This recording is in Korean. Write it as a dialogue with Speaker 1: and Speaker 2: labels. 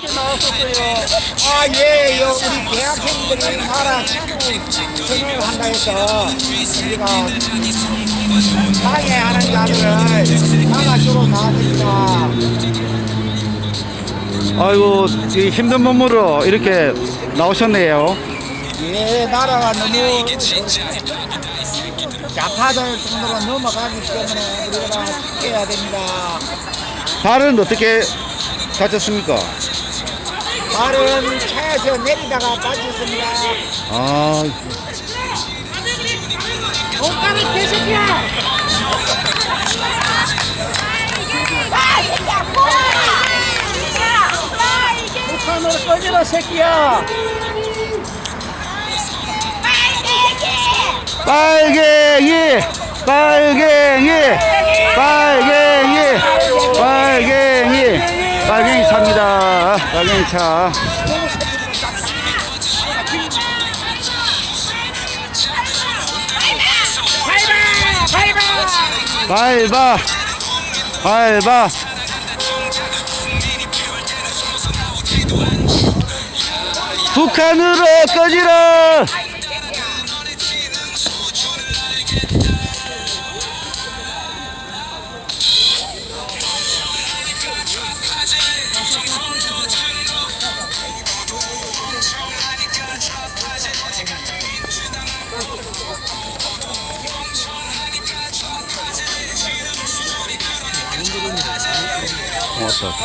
Speaker 1: 나왔었어요. 아, 예, 요, 우리 대학생들이 나라 축구 전을 한다 해서 우리가 방해 하는 자들을 나가주로 나왔습니다.
Speaker 2: 아이고 이 힘든 몸으로 이렇게 나오셨네요.
Speaker 1: 예, 나라가 너무 약하될 정도로 넘어가기 때문에 우리가 지켜야 됩니다.
Speaker 2: 발은 어떻게 다쳤습니까?
Speaker 1: 발은 차에서 내리다가 빠졌습니다.
Speaker 2: 아
Speaker 1: 옷가를 개새끼야! 북한으로 새끼야!
Speaker 2: 빨갱이 빨갱이 빨갱이 빨갱이 빨갱이 차입니다. 빨갱이 차. 밟아 밟아 북한으로 꺼지라 왔다.